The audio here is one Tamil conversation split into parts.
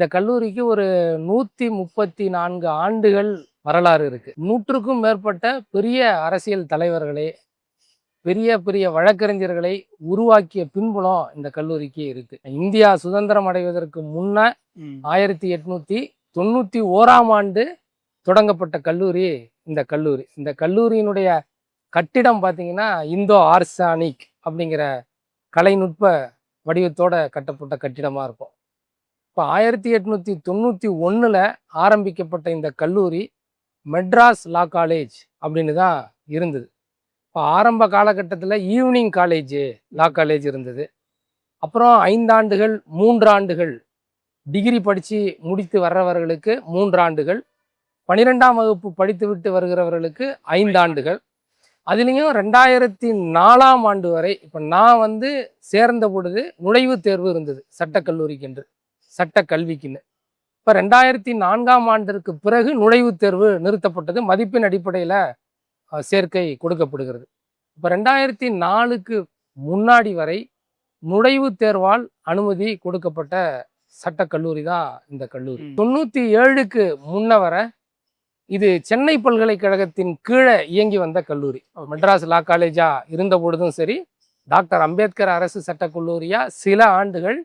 இந்த கல்லூரிக்கு ஒரு நூற்றி முப்பத்தி நான்கு ஆண்டுகள் வரலாறு இருக்கு. நூற்றுக்கும் மேற்பட்ட பெரிய அரசியல் தலைவர்களை பெரிய பெரிய வழக்கறிஞர்களை உருவாக்கிய பின்புலம் இந்த கல்லூரிக்கு இருக்கு. இந்தியா சுதந்திரம் அடைவதற்கு முன்ன ஆயிரத்தி எட்நூத்தி தொண்ணூத்தி ஓராம் ஆண்டு தொடங்கப்பட்ட கல்லூரி இந்த கல்லூரி. இந்த கல்லூரியினுடைய கட்டிடம் பார்த்தீங்கன்னா இந்தோ ஆர்சானிக் அப்படிங்கிற கலைநுட்ப வடிவத்தோட கட்டப்பட்ட கட்டிடமா இருக்கும். இப்போ ஆயிரத்தி எட்நூற்றி தொண்ணூற்றி ஒன்றில் ஆரம்பிக்கப்பட்ட இந்த கல்லூரி மெட்ராஸ் லா காலேஜ் அப்படின்னு தான் இருந்தது. இப்போ ஆரம்ப காலகட்டத்தில் ஈவினிங் காலேஜ் லா காலேஜ் இருந்தது. அப்புறம் ஐந்தாண்டுகள் மூன்றாண்டுகள் டிகிரி படித்து முடித்து வர்றவர்களுக்கு மூன்றாண்டுகள் பனிரெண்டாம் வகுப்பு படித்துவிட்டு வருகிறவர்களுக்கு ஐந்தாண்டுகள். அதுலேயும் ரெண்டாயிரத்தி நாலாம் ஆண்டு வரை இப்போ நான் வந்து சேர்ந்த பொழுது நுழைவுத் தேர்வு இருந்தது சட்டக்கல்லூரிக்கென்று. சட்ட கல்விக்குன்னு இப்போ ரெண்டாயிரத்தி நான்காம் ஆண்டிற்கு பிறகு நுழைவுத் தேர்வு நிறுத்தப்பட்டது. மதிப்பெண் அடிப்படையில் சேர்க்கை கொடுக்கப்படுகிறது. இப்போ ரெண்டாயிரத்தி நாலுக்கு முன்னாடி வரை நுழைவுத் தேர்வால் அனுமதி கொடுக்கப்பட்ட சட்டக்கல்லூரி தான் இந்த கல்லூரி. தொண்ணூற்றி ஏழுக்கு முன்ன வர இது சென்னை பல்கலைக்கழகத்தின் கீழே இயங்கி வந்த கல்லூரி. மெட்ராஸ் லா காலேஜா இருந்த பொழுதும் சரி டாக்டர் அம்பேத்கர் அரசு சட்டக்கல்லூரியா சில ஆண்டுகள்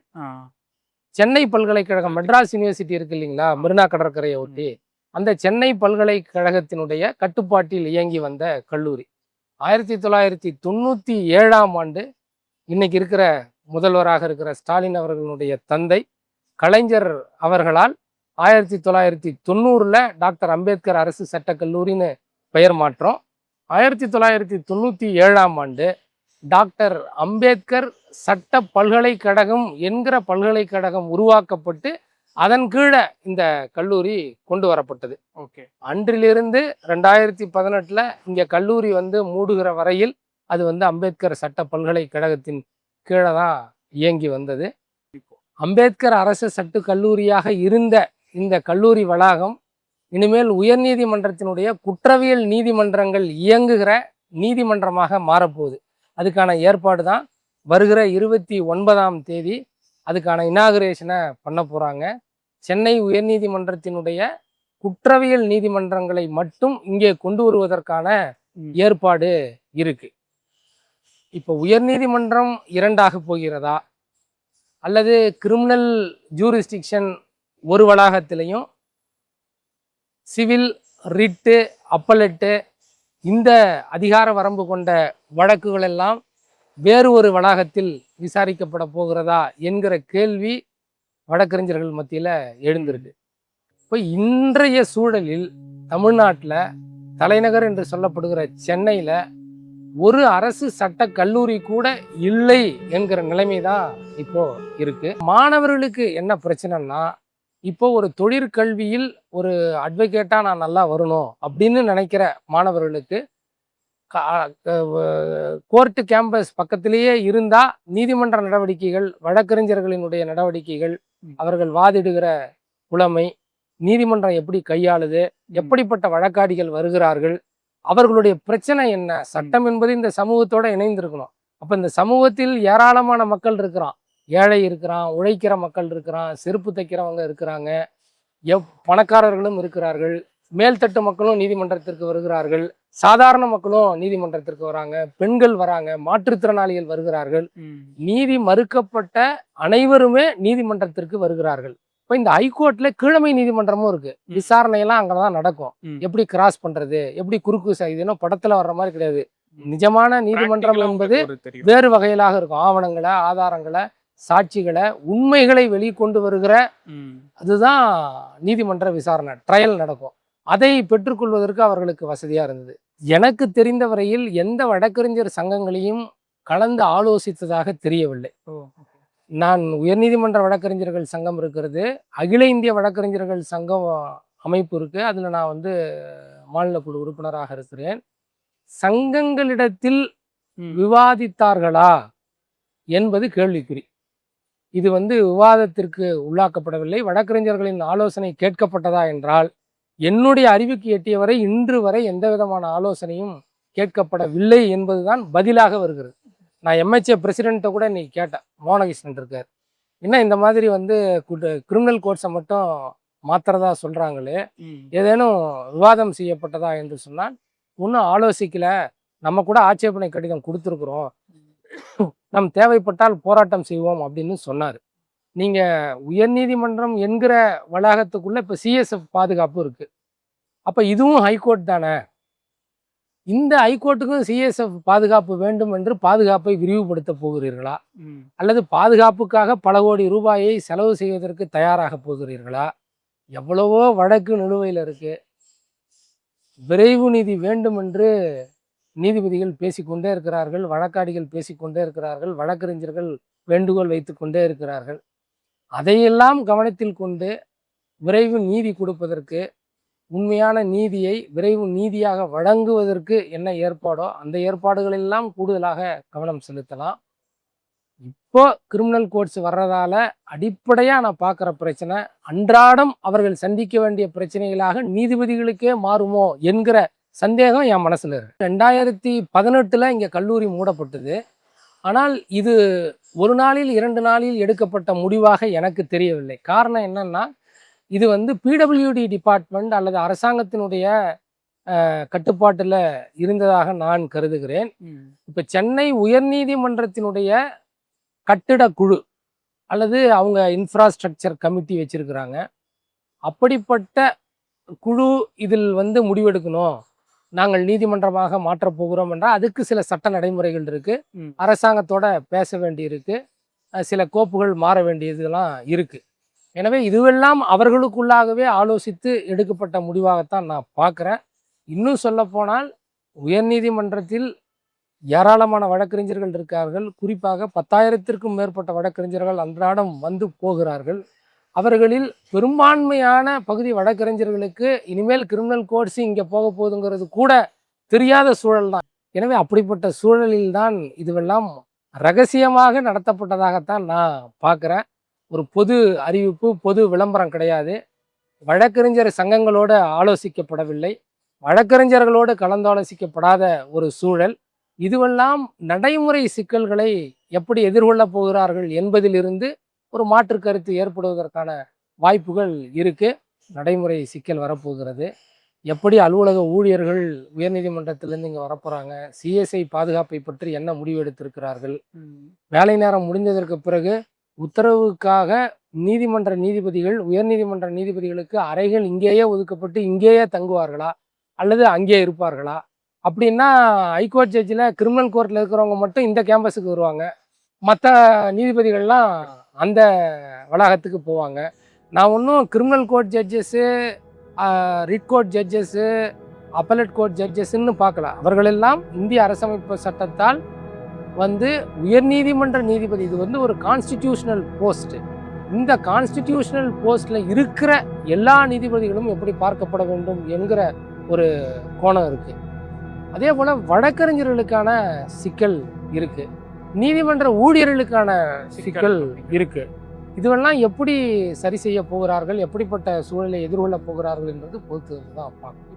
சென்னை பல்கலைக்கழகம் மெட்ராஸ் யூனிவர்சிட்டி இருக்கு இல்லைங்களா? மெரினா கடற்கரையை ஒட்டி. அந்த சென்னை பல்கலைக்கழகத்தினுடைய கட்டுப்பாட்டில் இயங்கி வந்த கல்லூரி. ஆயிரத்தி தொள்ளாயிரத்தி தொண்ணூற்றி ஏழாம் ஆண்டு இன்னைக்கு இருக்கிற முதல்வராக இருக்கிற ஸ்டாலின் அவர்களுடைய தந்தை கலைஞர் அவர்களால் ஆயிரத்தி தொள்ளாயிரத்தி தொண்ணூறில் டாக்டர் அம்பேத்கர் அரசு சட்டக்கல்லூரின்னு பெயர் மாற்றம். ஆயிரத்தி தொள்ளாயிரத்தி தொண்ணூற்றி ஏழாம் ஆண்டு டாக்டர் அம்பேத்கர் சட்ட பல்கலைக்கழகம் என்கிற பல்கலைக்கழகம் உருவாக்கப்பட்டு அதன் கீழே இந்த கல்லூரி கொண்டு வரப்பட்டது. ஓகே. அன்றிலிருந்து ரெண்டாயிரத்தி பதினெட்டில் இங்கே கல்லூரி வந்து மூடுகிற வரையில் அது வந்து அம்பேத்கர் சட்ட பல்கலைக்கழகத்தின் கீழே தான் இயங்கி வந்தது. அம்பேத்கர் அரசு சட்ட கல்லூரியாக இருந்த இந்த கல்லூரி வளாகம் இனிமேல் உயர்நீதிமன்றத்தினுடைய குற்றவியல் நீதிமன்றங்கள் இயங்குகிற நீதிமன்றமாக மாறப்போகுது. அதுக்கான ஏற்பாடு தான் வருகிற இருபத்தி ஒன்பதாம் தேதி அதுக்கான இனாகுரேஷனை பண்ண போகிறாங்க சென்னை உயர்நீதிமன்றத்தினுடைய குற்றவியல் நீதிமன்றங்களை மட்டும் இங்கே கொண்டு வருவதற்கான. ஏற்பாடு இருக்கு. இப்போ உயர்நீதிமன்றம் இரண்டாக போகிறதா? அல்லது கிரிமினல் ஜூரிஸ்டிக்ஷன் ஒரு வளாகத்திலையும் சிவில் ரிட்டு அப்பலட்டு இந்த அதிகார வரம்பு கொண்ட வழக்குகள் எல்லாம் வேறு ஒரு வளாகத்தில் விசாரிக்கப்பட போகிறதா என்கிற கேள்வி வழக்கறிஞர்கள் மத்தியில் எழுந்திருக்கு. இப்போ இன்றைய சூழலில் தமிழ்நாட்டில் தலைநகர் என்று சொல்லப்படுகிற சென்னையில் ஒரு அரசு சட்ட கல்லூரி கூட இல்லை என்கிற நிலைமை தான் இப்போ இருக்கு. மாணவர்களுக்கு என்ன பிரச்சனைன்னா இப்போ ஒரு தொழிற்கல்வியில் ஒரு அட்வொகேட்டா நான் நல்லா வரணும் அப்படின்னு நினைக்கிற மாணவர்களுக்கு கோர்ட்டு கேம்பஸ் பக்கத்திலேயே இருந்தா நீதிமன்ற நடவடிக்கைகள் வழக்கறிஞர்களினுடைய நடவடிக்கைகள் அவர்கள் வாதிடுகிற புலமை நீதிமன்றம் எப்படி கையாளுது எப்படிப்பட்ட வழக்காடிகள் வருகிறார்கள் அவர்களுடைய பிரச்சனை என்ன சட்டம் என்பது இந்த சமூகத்தோட இணைந்திருக்கணும். அப்ப இந்த சமூகத்தில் ஏராளமான மக்கள் இருக்கிறான். ஏழை இருக்கிறான் உழைக்கிற மக்கள் இருக்கிறான் செருப்பு தைக்கிறவங்க இருக்கிறாங்க. எவ் பணக்காரர்களும் இருக்கிறார்கள். மேல்தட்டு மக்களும் நீதிமன்றத்திற்கு வருகிறார்கள். சாதாரண மக்களும் நீதிமன்றத்திற்கு வராங்க. பெண்கள் வராங்க. மாற்றுத்திறனாளிகள் வருகிறார்கள். நீதி மறுக்கப்பட்ட அனைவருமே நீதிமன்றத்திற்கு வருகிறார்கள். இப்போ இந்த ஹைகோர்ட்ல கீழமை நீதிமன்றமும் இருக்கு. விசாரணையெல்லாம் அங்கதான் நடக்கும். ம். எப்படி கிராஸ் பண்றது? எப்படி குறுக்கு ச- இது இன்னும் படத்துல வர்ற மாதிரி கிடையாது. நிஜமான நீதிமன்றம் என்பது வேறு வகையிலாக இருக்கும். ஆவணங்களை ஆதாரங்களை சாட்சிகளை உண்மைகளை வெளிக்கொண்டு வருகிற அதுதான் நீதிமன்ற விசாரணை ட்ரையல் நடக்கும். அதை பெற்றுக்கொள்வதற்கு அவர்களுக்கு வசதியா இருந்தது. எனக்கு தெரிந்த வரையில் எந்த வழக்கறிஞர் சங்கங்களையும் கலந்து ஆலோசித்ததாக தெரியவில்லை. நான் உயர்நீதிமன்ற வழக்கறிஞர்கள் சங்கம் இருக்கிறது. அகில இந்திய வழக்கறிஞர்கள் சங்கம் அமைப்பு இருக்கு. அதுல நான் வந்து மாநில குழு உறுப்பினராக இருக்கிறேன். சங்கங்களிடத்தில் விவாதித்தார்களா என்பது கேள்விக்குறி. இது வந்து விவாதத்திற்கு உள்ளாக்கப்படவில்லை. வழக்கறிஞர்களின் ஆலோசனை கேட்கப்பட்டதா என்றால் என்னுடைய அறிவுக்கு எட்டியவரை இன்று வரை எந்த விதமான ஆலோசனையும் கேட்கப்படவில்லை என்பதுதான் பதிலாக வருகிறது. நான் எம்ஹெச்ஏ பிரசிடென்ட்டை கூட இன்னைக்கு கேட்டேன். மோகனகிருஷ்ணன் இருக்கார். என்ன இந்த மாதிரி வந்து கிரிமினல் கோர்ட்ஸை மட்டும் மாத்துறதா சொல்றாங்களே ஏதேனும் விவாதம் செய்யப்பட்டதா என்று சொன்னால் இன்னும் ஆலோசிக்கல. நம்ம கூட ஆட்சேபனை கடிதம் கொடுத்துருக்குறோம். நம் தேவைப்பட்டால் போராட்டம் செய்வோம் அப்படின்னு சொன்னார். நீங்க உயர்நீதிமன்றம் என்கிற வளாகத்துக்குள்ள இப்போ சிஎஸ்எஃப் பாதுகாப்பு இருக்கு. அப்ப இதுவும் ஹைகோர்ட் தானே? இந்த ஹைகோர்ட்டுக்கும் சிஎஸ்எஃப் பாதுகாப்பு வேண்டும் என்று பாதுகாப்பை விரிவுபடுத்த போகிறீர்களா? அல்லது பாதுகாப்புக்காக பல கோடி ரூபாயை செலவு செய்வதற்கு தயாராக போகிறீர்களா? எவ்வளவோ வழக்கு நிலுவையில் இருக்கு. விரைவு நீதி வேண்டும் என்று நீதிபதிகள் பேசிக்கொண்டே இருக்கிறார்கள் வழக்காடிகள் பேசிக்கொண்டே இருக்கிறார்கள் வழக்கறிஞர்கள் வேண்டுகோள் வைத்துக்கொண்டே இருக்கிறார்கள். அதையெல்லாம் கவனத்தில் கொண்டு விரைவு நீதி கொடுப்பதற்கு உண்மையான நீதியை விரைவு நீதியாக வழங்குவதற்கு என்ன ஏற்பாடோ அந்த ஏற்பாடுகளெல்லாம் கூடுதலாக கவனம் செலுத்தலாம். இப்போ கிரிமினல் கோர்ட்ஸ் வர்றதால அடிப்படையாக நான் பார்க்குற பிரச்சனை அன்றாடம் அவர்கள் சந்திக்க வேண்டிய பிரச்சனைகளாக நீதிபதிகளுக்கே மாறுமோ என்கிற சந்தேகம் என் மனசில் இருக்கு. ரெண்டாயிரத்தி பதினெட்டில் இங்கே கல்லூரி மூடப்பட்டது. ஆனால் இது ஒரு நாளில் இரண்டு நாளில் எடுக்கப்பட்ட முடிவாக எனக்கு தெரியவில்லை. காரணம் என்னன்னா இது வந்து பிடபிள்யூடி டிபார்ட்மெண்ட் அல்லது அரசாங்கத்தினுடைய கட்டுப்பாட்டில் இருந்ததாக நான் கருதுகிறேன். இப்போ சென்னை உயர்நீதிமன்றத்தினுடைய கட்டிட குழு அல்லது அவங்க இன்ஃப்ராஸ்ட்ரக்சர் கமிட்டி வச்சிருக்கிறாங்க. அப்படிப்பட்ட குழு இதில் வந்து முடிவெடுக்கணும். நாங்கள் நீதிமன்றமாக மாற்றப் போகிறோம் என்றால் அதுக்கு சில சட்ட நடைமுறைகள் இருக்கு. ம். அரசாங்கத்தோட பேச வேண்டியிருக்கு. சில கோப்புகள் மாற வேண்டியதெல்லாம் இருக்கு. எனவே இதுவெல்லாம் அவர்களுக்குள்ளாகவே ஆலோசித்து எடுக்கப்பட்ட முடிவாகத்தான் நான் பார்க்குறேன். இன்னும் சொல்லப்போனால் உயர்நீதிமன்றத்தில் ஏராளமான வழக்கறிஞர்கள் இருக்கார்கள். குறிப்பாக பத்தாயிரத்திற்கும் மேற்பட்ட வழக்கறிஞர்கள் அன்றாடம் வந்து போகிறார்கள். அவர்களில் பெரும்பான்மையான பகுதி வழக்கறிஞர்களுக்கு இனிமேல் கிரிமினல் கோட்ஸு இங்கே போக போகுதுங்கிறது கூட தெரியாத சூழல் தான். எனவே அப்படிப்பட்ட சூழலில்தான் இதுவெல்லாம் ரகசியமாக நடத்தப்பட்டதாகத்தான் நான் பார்க்குறேன். ஒரு பொது அறிவிப்பு பொது விளம்பரம் கிடையாது. வழக்கறிஞர் சங்கங்களோடு ஆலோசிக்கப்படவில்லை. வழக்கறிஞர்களோடு கலந்தாலோசிக்கப்படாத ஒரு சூழல். இதுவெல்லாம் நடைமுறை சிக்கல்களை எப்படி எதிர்கொள்ளப் போகிறார்கள் என்பதிலிருந்து ஒரு மாற்று கருத்து ஏற்படுவதற்கான வாய்ப்புகள் இருக்கு. நடைமுறை சிக்கல் வரப்போகிறது. எப்படி அலுவலக ஊழியர்கள் உயர்நீதிமன்றத்திலேருந்து இங்கே வரப்போகிறாங்க சிஎஸ்ஐ பாதுகாப்பை பற்றி என்ன முடிவு எடுத்திருக்கிறார்கள்? வேலை நேரம் முடிந்ததற்கு பிறகு உத்தரவுக்காக நீதிமன்ற நீதிபதிகள் உயர்நீதிமன்ற நீதிபதிகளுக்கு அறைகள் இங்கேயே ஒதுக்கப்பட்டு இங்கேயே தங்குவார்களா? அல்லது அங்கேயே இருப்பார்களா? அப்படின்னா ஹைகோர்ட் ஜட்ஜில் கிரிமினல் கோர்ட்டில் இருக்கிறவங்க மட்டும் இந்த கேம்பஸுக்கு வருவாங்க. மற்ற நீதிபதிகள்லாம் அந்த வளாகத்துக்கு போவாங்க. நான் ஒன்றும் criminal court judges writ court judges appellate court ஜட்ஜஸ்ன்னு பார்க்கல. அவர்களெல்லாம் இந்திய அரசமைப்பு சட்டத்தால் வந்து உயர்நீதிமன்ற நீதிபதி. இது வந்து ஒரு கான்ஸ்டிடியூஷனல் போஸ்ட்டு இந்த கான்ஸ்டிடியூஷனல் போஸ்ட்டில் இருக்கிற எல்லா நீதிபதிகளும் எப்படி பார்க்கப்பட வேண்டும் என்கிற ஒரு கோணம் இருக்குது அதே போல் வழக்கறிஞர்களுக்கான சிக்கல் இருக்குது நீதிமன்ற ஊழியர்களுக்கான சிக்கல் இருக்கு. இதுவெல்லாம் எப்படி சரி செய்ய போகிறார்கள் எப்படிப்பட்ட சூழலை எதிர்கொள்ள போகிறார்கள் என்பது பொறுத்து தான் பார்க்கணும்.